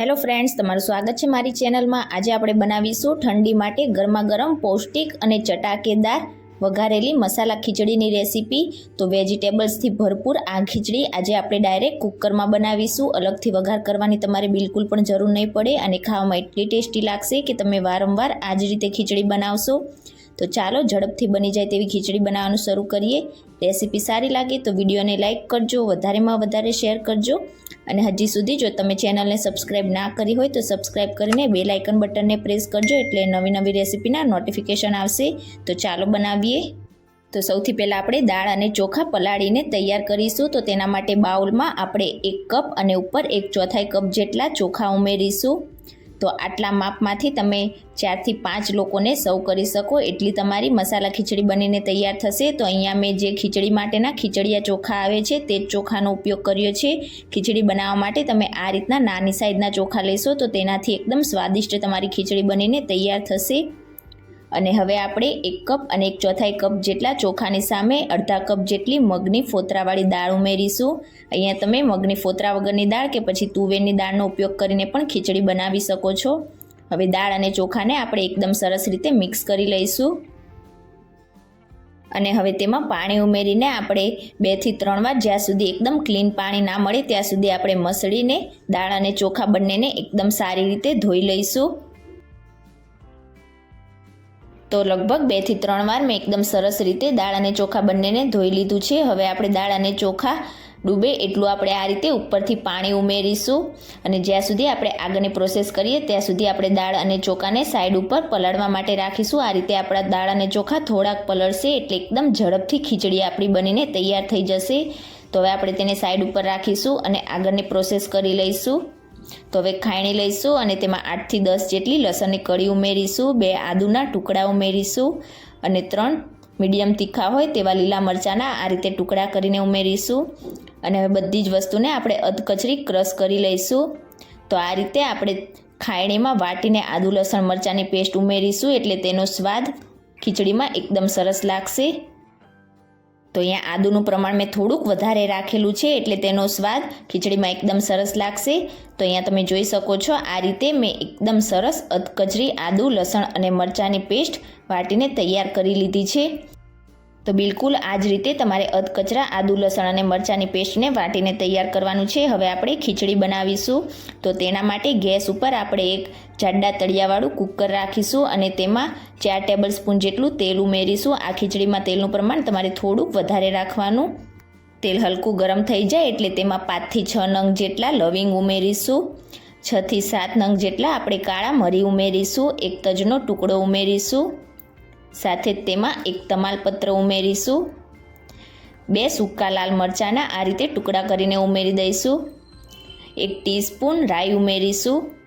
Hello friends તમારું સ્વાગત છે મારી ચેનલમાં. આજે આપણે બનાવીશું ઠંડી માટે ગરમા ગરમ પૌષ્ટિક અને ચટાકેદાર વઘારેલી મસાલા ખીચડીની રેસીપી. તો વેજીટેબલ્સથી ભરપૂર આ ખીચડી આજે આપણે ડાયરેક્ટ કુકરમાં બનાવીશું. અલગથી વઘાર કરવાની તમારે બિલકુલ પણ જરૂર નહીં પડે અને ખાવામાં એટલી ટેસ્ટી લાગશે કે તમે વારંવાર આ જ રીતે ખીચડી બનાવશો. તો ચાલો ઝડપથી બની જાય તેવી ખીચડી બનાવવાનું શરૂ કરીએ. રેસીપી સારી લાગે તો વિડીયોને લાઇક કરજો, વધારેમાં વધારે શેર કરજો. અને હજી સુધી જો તમે ચેનલને સબસ્ક્રાઇબ ના કરી હોય તો સબસ્ક્રાઇબ કરીને બે લાઇકન બટનને પ્રેસ કરજો એટલે નવી નવી રેસીપીના નોટિફિકેશન આવશે. તો ચાલો બનાવીએ. તો સૌથી પહેલાં આપણે દાળ અને ચોખા પલાળીને તૈયાર કરીશું. તો તેના માટે બાઉલમાં આપણે એક કપ અને ઉપર એક ચોથાઈ કપ જેટલા ચોખા ઉમેરીશું. તો આટલા માપમાંથી તમે ચારથી પાંચ લોકોને સર્વ કરી શકો. એટલી તમારી મસાલા ખીચડી બનીને તૈયાર થશે. તો અહીંયા મેં જે ખીચડી માટેના ખીચડીયા ચોખા આવે છે, તે જ ચોખાનો ઉપયોગ કર્યો છે. ખીચડી બનાવવા માટે તમે આ રીતના નાની સાઈઝના ચોખા લેશો તો તેનાથી એકદમ સ્વાદિષ્ટ તમારી ખીચડી બનીને તૈયાર થશે. અને હવે આપણે એક કપ અને એક ચોથાઈ કપ જેટલા ચોખાની સામે અડધા કપ જેટલી મગની ફોતરાવાળી દાળ ઉમેરીશું. અહીંયા તમે મગની ફોતરા વગરની દાળ કે પછી તુવેરની દાળનો ઉપયોગ કરીને પણ ખીચડી બનાવી શકો છો. હવે દાળ અને ચોખાને આપણે એકદમ સરસ રીતે મિક્સ કરી લઈશું. અને હવે તેમાં પાણી ઉમેરીને આપણે બેથી ત્રણ વાર જ્યાં સુધી એકદમ ક્લીન પાણી ના મળે ત્યાં સુધી આપણે મસળીને દાળ અને ચોખા બંનેને એકદમ સારી રીતે ધોઈ લઈશું. તો લગભગ બેથી ત્રણ વાર મેં એકદમ સરસ રીતે દાળ અને ચોખા બંનેને ધોઈ લીધું છે. હવે આપણે દાળ અને ચોખા ડૂબે એટલું આપણે આ રીતે ઉપરથી પાણી ઉમેરીશું અને જ્યાં સુધી આપણે આગળની પ્રોસેસ કરીએ ત્યાં સુધી આપણે દાળ અને ચોખાને સાઈડ ઉપર પલાળવા માટે રાખીશું. આ રીતે આપણા દાળ અને ચોખા થોડાક પલળશે એટલે એકદમ ઝડપથી ખીચડી આપણી બનીને તૈયાર થઈ જશે. તો હવે આપણે તેને સાઈડ ઉપર રાખીશું અને આગળની પ્રોસેસ કરી લઈશું. તો હવે ખાયણી લઈશું અને તેમાં આઠથી દસ જેટલી લસણની કળી ઉમેરીશું, બે આદુના ટુકડા ઉમેરીશું અને ત્રણ મીડિયમ તીખા હોય તેવા લીલા મરચાંના આ રીતે ટુકડા કરીને ઉમેરીશું. અને હવે બધી જ વસ્તુને આપણે અધકચરી ક્રશ કરી લઈશું. તો આ રીતે આપણે ખાયણીમાં વાટીને આદુ લસણ મરચાંની પેસ્ટ ઉમેરીશું એટલે તેનો સ્વાદ ખીચડીમાં એકદમ સરસ લાગશે. તો અહીંયા આદુનું પ્રમાણ મેં થોડુંક વધારે રાખેલું છે એટલે તેનો સ્વાદ ખીચડીમાં એકદમ સરસ લાગશે. તો અહીંયા તમે જોઈ શકો છો આ રીતે મેં એકદમ સરસ અધકચરી આદુ, લસણ અને મરચાંની પેસ્ટ વાટીને તૈયાર કરી લીધી છે. તો બિલકુલ આ જ રીતે તમારે અધકચરા, આદુ લસણ અને મરચાંની પેસ્ટને વાટીને તૈયાર કરવાનું છે. હવે આપણે ખીચડી બનાવીશું. તો તેના માટે ગેસ ઉપર આપણે એક જાડા તળિયાવાળું કુકર રાખીશું અને તેમાં ચાર ટેબલ સ્પૂન જેટલું તેલ ઉમેરીશું. આ ખીચડીમાં તેલનું પ્રમાણ તમારે થોડુંક વધારે રાખવાનું. તેલ હલકું ગરમ થઈ જાય એટલે તેમાં પાંચથી છ નંગ જેટલા લવિંગ ઉમેરીશું. છથી સાત નંગ જેટલા આપણે કાળા મરી ઉમેરીશું. એક તજનો ટુકડો ઉમેરીશું. સાથે તેમાં એક તમાલપત્ર ઉમેરીશું. બે સૂકા લાલ મરચાંના આ રીતે ટુકડા કરીને ઉમેરી દઈશું. એક ટીસ્પૂન રાઈ ઉમેરીશું.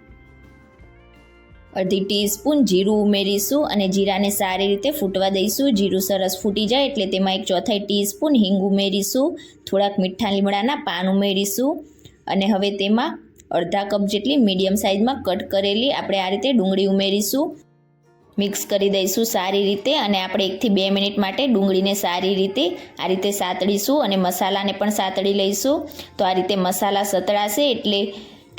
અડધી ટીસ્પૂન જીરું ઉમેરીશું અને જીરાને સારી રીતે ફૂટવા દઈશું. જીરું સરસ ફૂટી જાય એટલે તેમાં એક ચોથાઈ ટીસ્પૂન હિંગ ઉમેરીશું. થોડાક મીઠા લીમડાના પાન ઉમેરીશું. અને હવે તેમાં અડધા કપ જેટલી મીડિયમ સાઇઝમાં કટ કરેલી આપણે આ રીતે ડુંગળી ઉમેરીશું. મિક્સ કરી દઈશું સારી રીતે અને આપણે એકથી બે મિનિટ માટે ડુંગળીને સારી રીતે આ રીતે સાતળીશું અને મસાલાને પણ સાતળી લઈશું. તો આ રીતે મસાલા સતળાશે એટલે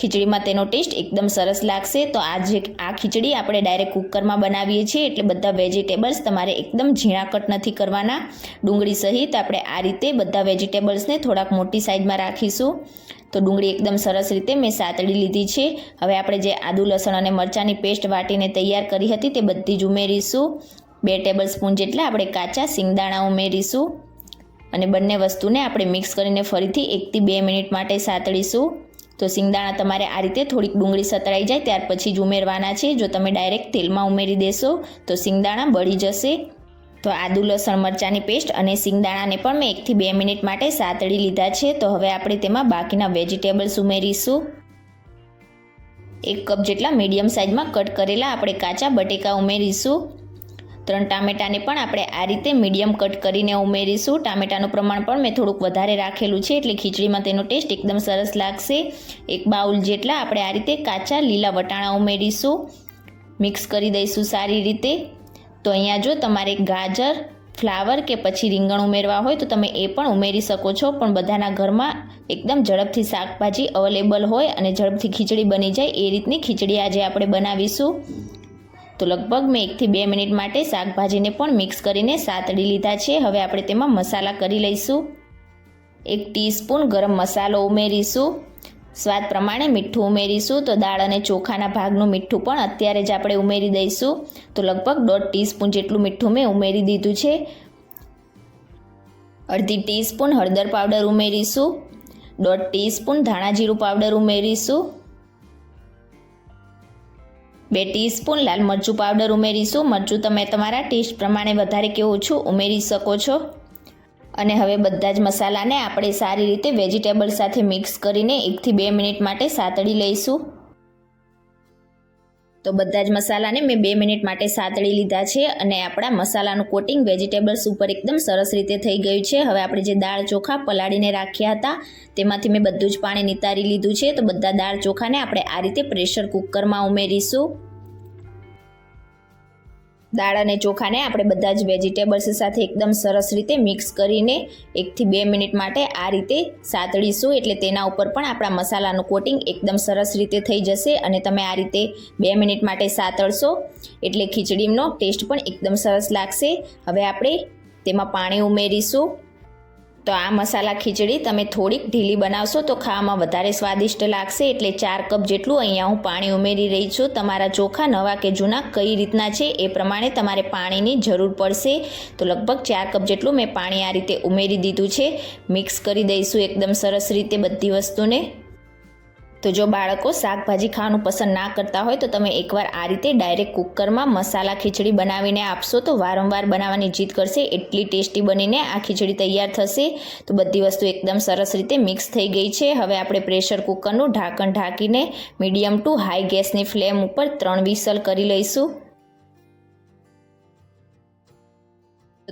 ખીચડીમાં તેનો ટેસ્ટ એકદમ સરસ લાગશે. તો આ જે આ ખીચડી આપણે ડાયરેક્ટ કુકરમાં બનાવીએ છીએ એટલે બધા વેજીટેબલ્સ તમારે એકદમ ઝીણા કટ નથી કરવાના. ડુંગળી સહિત આપણે આ રીતે બધા વેજીટેબલ્સને થોડાક મોટી સાઇઝમાં રાખીશું. તો ડુંગળી એકદમ સરસ રીતે મેં સાતળી લીધી છે. હવે આપણે જે આદુ, લસણ અને મરચાંની પેસ્ટ વાટીને તૈયાર કરી હતી તે બધી જ ઉમેરીશું. બે ટેબલ સ્પૂન જેટલા આપણે કાચા સિંગદાણા ઉમેરીશું અને બંને વસ્તુને આપણે મિક્સ કરીને ફરીથી એકથી બે મિનિટ માટે સાતળીશું તો સિંગદાણા તમારે આ રીતે થોડીક ડુંગળી સતળાઈ જાય ત્યાર પછી જ ઉમેરવાના છે. જો તમે ડાયરેક્ટ તેલમાં ઉમેરી દેશો તો સિંગદાણા બળી જશે. તો આદુ, લસણ, મરચાંની પેસ્ટ અને સિંગદાણાને પણ મેં એકથી બે મિનિટ માટે સાતળી લીધા છે. તો હવે આપણે તેમાં બાકીના વેજીટેબલ્સ ઉમેરીશું. એક કપ જેટલા મીડિયમ સાઇઝમાં કટ કરેલા આપણે કાચા બટેકા ઉમેરીશું. ત્રણ ટામેટાને પણ આપણે આ રીતે મીડિયમ કટ કરીને ઉમેરીશું. ટામેટાનું પ્રમાણ પણ મેં થોડુંક વધારે રાખેલું છે, એટલે ખીચડીમાં તેનો ટેસ્ટ એકદમ સરસ લાગશે. એક બાઉલ જેટલા આપણે આ રીતે કાચા લીલા વટાણા ઉમેરીશું. મિક્સ કરી દઈશું સારી રીતે. તો અહીંયા જો તમારે ગાજર, ફ્લાવર કે પછી રીંગણ ઉમેરવા હોય તો તમે એ પણ ઉમેરી શકો છો. પણ બધાના ઘરમાં એકદમ ઝડપથી શાકભાજી અવેલેબલ હોય અને ઝડપથી ખીચડી બની જાય એ રીતની ખીચડી આજે આપણે બનાવીશું. તો લગભગ મેં એકથી બે મિનિટ માટે શાકભાજીને પણ મિક્સ કરીને સાતડી લીધા છે. હવે આપણે તેમાં મસાલા કરી લઈશું. એક ટીસ્પૂન ગરમ મસાલો ઉમેરીશું. સ્વાદ પ્રમાણે મીઠું ઉમેરીશું. તો દાળ અને ચોખાના ભાગનું મીઠું પણ અત્યારે જ આપણે ઉમેરી દઈશું. તો લગભગ દોઢ ટીસ્પૂન જેટલું મીઠું મેં ઉમેરી દીધું છે. અડધી ટીસ્પૂન હળદર પાવડર ઉમેરીશું. દોઢ ટીસ્પૂન ધાણા જીરું પાવડર ઉમેરીશું. બે ટીસ્પૂન લાલ મરચું પાવડર ઉમેરીશું. મરચું તમે તમારા ટેસ્ટ પ્રમાણે વધારે કે ઓછું ઉમેરી શકો છો. અને હવે બધા જ મસાલાને આપણે સારી રીતે વેજીટેબલ સાથે મિક્સ કરીને એકથી બે મિનિટ માટે સાતળી લઈશું. તો બધા જ મસાલાને મેં બે મિનિટ માટે સાતળી લીધા છે અને આપણા મસાલાનું કોટિંગ વેજીટેબલ્સ ઉપર એકદમ સરસ રીતે થઈ ગયું છે. હવે આપણે જે દાળ ચોખા પલાળીને રાખ્યા હતા, તેમાંથી મેં બધું જ પાણી નિતારી લીધું છે. તો બધા દાળ ચોખાને આપણે આ રીતે પ્રેશર કુકરમાં ઉમેરીશું. દાળ અને ચોખાને આપણે બધા જ વેજીટેબલ્સ સાથે એકદમ સરસ રીતે મિક્સ કરીને એકથી બે મિનિટ માટે આ રીતે સાતળીશું. એટલે તેના ઉપર પણ આપણા મસાલાનું કોટિંગ એકદમ સરસ રીતે થઈ જશે અને તમે આ રીતે બે મિનિટ માટે સાતળશો. એટલે ખીચડીનો ટેસ્ટ પણ એકદમ સરસ લાગશે. હવે આપણે તેમાં પાણી ઉમેરીશું. તો આ મસાલા ખીચડી તમે થોડીક ઢીલી બનાવશો તો ખાવામાં વધારે સ્વાદિષ્ટ લાગશે એટલે ચાર કપ જેટલું અહીંયા હું પાણી ઉમેરી રહી છું. તમારા ચોખા નવા કે જૂના કઈ રીતના છે એ પ્રમાણે તમારે પાણીની જરૂર પડશે. તો લગભગ ચાર કપ જેટલું મેં પાણી આ રીતે ઉમેરી દીધું છે. મિક્સ કરી દઈશું એકદમ સરસ રીતે બધી વસ્તુને. તો જો બાળકો શાકભાજી ખાવાનું પસંદ ના કરતા હોય તો તમે એકવાર આ રીતે ડાયરેક્ટ કુકરમાં મસાલા ખીચડી બનાવીને આપશો તો વારંવાર બનાવવાની જીદ કરશે, એટલી ટેસ્ટી બનીને આ ખીચડી તૈયાર થશે. તો બધી વસ્તુ એકદમ સરસ રીતે મિક્સ થઈ ગઈ છે. હવે આપણે પ્રેશર કુકરનું ઢાંકણ ઢાંકીને મીડિયમ ટુ હાઈ ગેસની ફ્લેમ ઉપર ત્રણ વિસલ કરી લઈશું.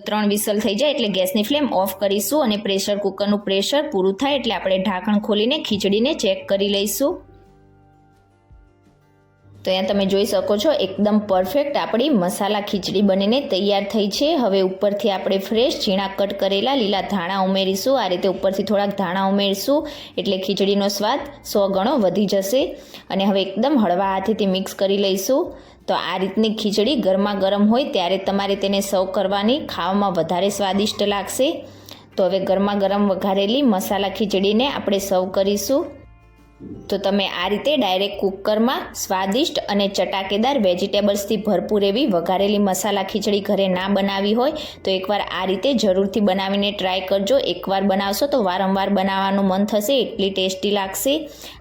ત્રણ વિસલ થઈ જાય એટલે ગેસની ફ્લેમ ઓફ કરીશું અને પ્રેશર કુકરનું પ્રેશર પૂરું થાય એટલે આપણે ઢાંકણ ખોલીને ખીચડીને ચેક કરી લઈશું. તો અહીંયા તમે જોઈ શકો છો, એકદમ પરફેક્ટ આપણી મસાલા ખીચડી બનીને તૈયાર થઈ છે. હવે ઉપરથી આપણે ફ્રેશ ઝીણા કટ કરેલા લીલા ધાણા ઉમેરીશું. આ રીતે ઉપરથી થોડાક ધાણા ઉમેરીશું, એટલે ખીચડીનો સ્વાદ સો ગણો વધી જશે. અને હવે એકદમ હળવા હાથેથી મિક્સ કરી લઈશું. તો આ રીતની ખીચડી ગરમા ગરમ હોય ત્યારે તમારે તેને સર્વ કરવાની ખાવામાં વધારે સ્વાદિષ્ટ લાગશે. તો હવે ગરમા ગરમ વઘારેલી મસાલા ખીચડીને આપણે સર્વ કરીશું. તો તમે આ રીતે ડાયરેક્ટ કુકરમાં સ્વાદિષ્ટ અને ચટાકેદાર વેજીટેબલ્સથી ભરપૂર એવી વઘારેલી મસાલા ખીચડી ઘરે ના બનાવી હોય, તો એકવાર આ રીતે જરૂરથી બનાવીને ટ્રાય કરજો. એકવાર બનાવશો તો વારંવાર બનાવવાનું મન થશે, એટલી ટેસ્ટી લાગશે.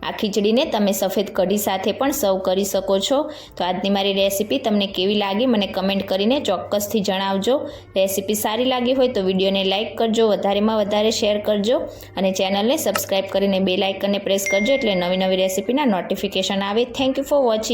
આ ખીચડીને તમે સફેદ કઢી સાથે પણ સર્વ કરી શકો છો. તો આજની મારી રેસીપી તમને કેવી લાગી મને કમેન્ટ કરીને ચોક્કસથી જણાવજો. રેસીપી સારી લાગી હોય તો વિડીયોને લાઇક કરજો, વધારેમાં વધારે શેર કરજો અને ચેનલને સબસ્ક્રાઈબ કરીને બે લાઇકનને પ્રેસ કરજો એટલે નવી નવી રેસીપીના નોટિફિકેશન આવે. Thank you for watching